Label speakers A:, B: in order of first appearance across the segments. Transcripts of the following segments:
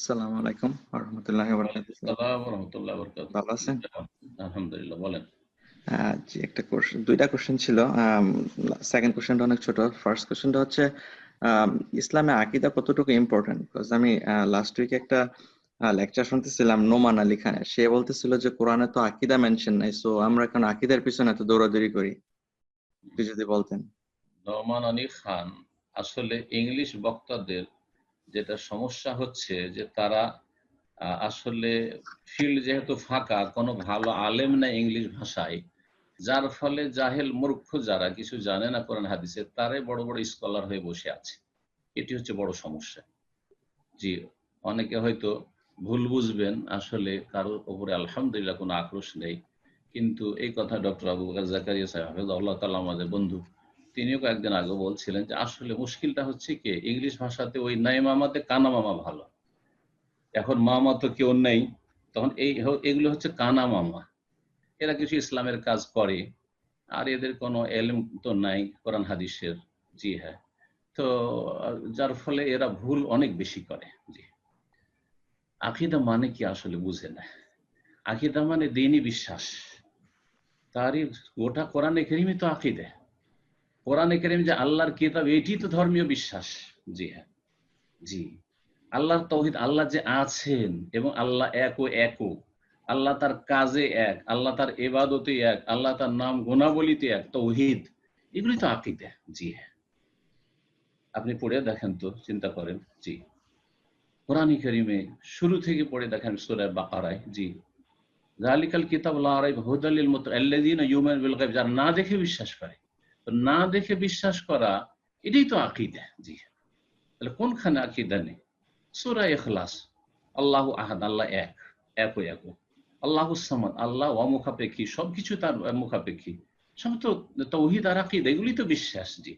A: আসসালামু আলাইকুম রহমতুল্লাহি
B: রহমতুল্লাহ
A: ভালো আছেন?
B: আলহামদুলিল্লাহ বলেন।
A: জি একটা কোশ্চেন দুইটা কোশ্চেন ছিল। সেকেন্ড কোশ্চেনটা অনেক ছোট। ফার্স্ট কোশ্চেনটা হচ্ছে ইসলামে আকিদা কতটুকু ইম্পর্টেন্ট বিকজ আমি লাস্ট উইকে একটা লেকচার শুনতেছিলাম নোমান আলী খানের। সে বলতেছিল যে কোরআনে তো আকীদা মেনশন নাই সো আমরা এখন আকিদার পিছনে এত দৌড়াদৌড়ি করি। যদি বলতেন।
B: নোমান আলী খান আসলে ইংলিশ বক্তাদের যেটা সমস্যা হচ্ছে যে তারা আসলে ফিল্ড যেহেতু ফাঁকা, কোনো ভালো আলেম না ইংলিশ ভাষায়, যার ফলে জাহেল মূর্খ যারা, কিছু জানে না কোরআন হাদিসে তারাই বড় বড় স্কলার হয়ে বসে আছে। এটি হচ্ছে বড় সমস্যা। জি, অনেকে হয়তো ভুল বুঝবেন, আসলে কারোর উপরে আলহামদুলিল্লাহ কোনো আক্রোশ নেই, কিন্তু এই কথা ডক্টর আবু জাকারিয়া সাহেব, হাফিজাহুল্লাহ তাআলা আমাদের বন্ধু তিনিও কয়েকদিন আগে বলছিলেন যে আসলে মুশকিলটা হচ্ছে কি, ইংলিশ ভাষাতে ওই নাই মামাতে কানা মামা ভালো। এখন মামা তো কেউ নেই, তখন এই এগুলো হচ্ছে কানা মামা। এরা কিছু ইসলামের কাজ করে, আর এদের কোনো এলম তো নাই, কোরআন হাদিসের, জি হ্যাঁ। তো যার ফলে এরা ভুল অনেক বেশি করে, জি। আকিদা মানে কি আসলে বুঝে না। আকিদা মানে দিনই বিশ্বাস। তারই গোটা কোরআনে কেরিমই তো আকিদে। কোরআনে কেরিম যে আল্লাহর কিতাব, এটি তো ধর্মীয় বিশ্বাস। জি হ্যাঁ। জি। আল্লাহর তৌহিদ, আল্লাহ যে আছেন এবং আল্লাহ এক ও একও আল্লাহ তার কাজে এক, আল্লাহ তার এবাদতে এক, আল্লাহ তার নাম গুণাবলিতে এক, তৌহিদ। এগুলি তো আকিদে। জি হ্যাঁ। আপনি পড়ে দেখেন তো, চিন্তা করেন। জি। কোরআন করিমে শুরু থেকে পড়ে দেখেন সুরায় বাকারায়। জি। জালিকাল কিতাব লা রাইব হুদালিল মুতাল্লিযিনা ইউমিনুনা বিল গায়ব। যারা না দেখে বিশ্বাস করে না দেখে বিশ্বাস করা, এটাই তো আকীদা, জি। তাহলে কোনখানে আকীদা নেই? সূরা ইখলাস, আল্লাহু আহাদ, আল্লাহ এক এক ও এক আল্লাহু সামাদ, আল্লাহ অমুখাপেক্ষী, সবকিছু তার মুখাপেক্ষী। সব তো তৌহিদ আর আকীদা এগুলি তো বিশ্বাস, জি।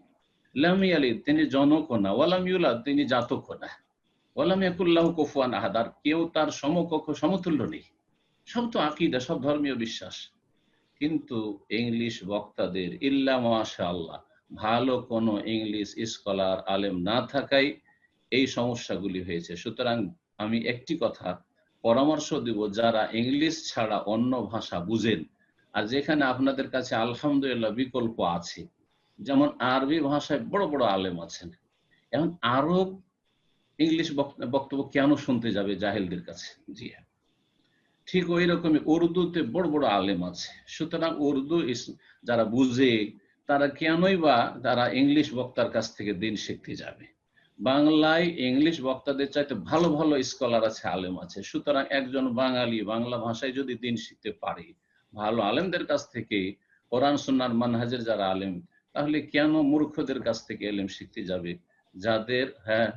B: লাম ইয়ালিদ, তিনি জনক না ওয়ালাম ইউলাদ, তিনি জাতক না। ওয়ালাম ইয়াকুল্লাহু কুফুয়ান আহাদ, আর কেউ তার সমকক্ষ, সমতুল্য নেই। সব তো আকিদা, সব ধর্মীয় বিশ্বাস। কিন্তু ইংলিশ বক্তাদের ইল্লা মাশা আল্লাহ ভালো কোনো ইংলিশ স্কলার আলেম না থাকায় এই সমস্যাগুলি হয়েছে। সুতরাং আমি একটি কথা পরামর্শ দিব, যারা ইংলিশ ছাড়া অন্য ভাষা বুঝেন, আর যেখানে আপনাদের কাছে আলহামদুলিল্লাহ বিকল্প আছে, যেমন আরবি ভাষায় বড় বড় আলেম আছেন, এখন আরব ইংলিশ বক্তব্য কেন শুনতে যাবে জাহেলদের কাছে? জি হ্যাঁ। ঠিক ওই রকমই উর্দুতে বড় বড় আলেম আছে। সুতরাং উর্দু যারা বুঝে, তারা কেনই বা তারা ইংলিশ বক্তার কাছ থেকে দিন শিখতে যাবে? বাংলায় ইংলিশ বক্তাদের চাইতে ভালো ভালো স্কলার আছে, আলেম আছে। সুতরাং একজন বাঙালি বাংলা ভাষায় যদি দিন শিখতে পারে, ভালো আলেমদের কাছ থেকে, কোরআন সুন্নার মানহাজের যারা আলেম, তাহলে কেন মূর্খদের কাছ থেকে এলেম শিখতে যাবে? যাদের হ্যাঁ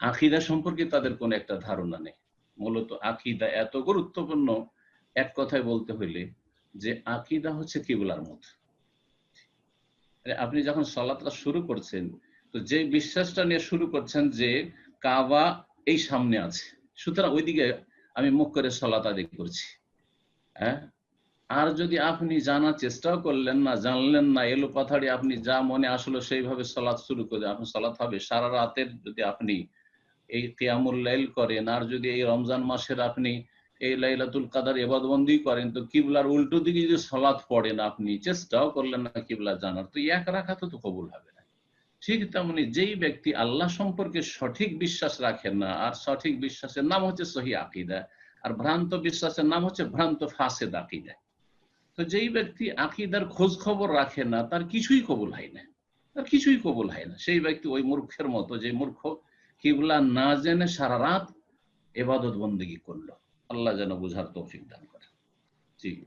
B: আকিদা সম্পর্কে তাদের কোনো একটা ধারণা নেই। মূলত আকিদা এত গুরুত্বপূর্ণ, এক কথায় বলতে হইলে যে আকিদা হচ্ছে কিবলার মত। আপনি যখন সলাতটা শুরু করছেন, তো যে বিশ্বাসটা নিয়ে শুরু করছেন যে কাবা এই সামনে আছে, সুতরাং ওইদিকে আমি মুখ করে সলাত আদি করছি। হ্যাঁ? আর যদি আপনি জানার চেষ্টাও করলেন না, জানলেন না এলো পাথাড়ি আপনি যা মনে আসলো সেইভাবে সলাৎ শুরু করে আপনি সলাৎ হবে, সারা রাতের যদি আপনি এই কিয়ামুল লাইল করেন। আর যদি এই রমজান মাসের আপনি এই লাইলাতুল কাদার এবাদবন্দি করেন, তো কিবলার উল্টো দিকে যদি সলাৎ পড়েন আপনি, চেষ্টাও করলেন না কিবলা জানার, তো এক রাখা তো কবুল হবে না। ঠিক তেমনি যেই ব্যক্তি আল্লাহ সম্পর্কে সঠিক বিশ্বাস রাখেন না, আর সঠিক বিশ্বাসের নাম হচ্ছে সহি আকিদা, আর ভ্রান্ত বিশ্বাসের নাম হচ্ছে ভ্রান্ত ফাসেদ আকিদা। তো যেই ব্যক্তি আকিদার খোঁজ খবর রাখে না, তার কিছুই কবুল হয় না। তার কিছুই কবুল হয় না। সেই ব্যক্তি ওই মূর্খের মতো, যে মূর্খ কিবলা না জেনে সারা রাত এবাদত বন্দেগি করল। আল্লাহ যেন বুঝার তৌফিক দান করে। জি।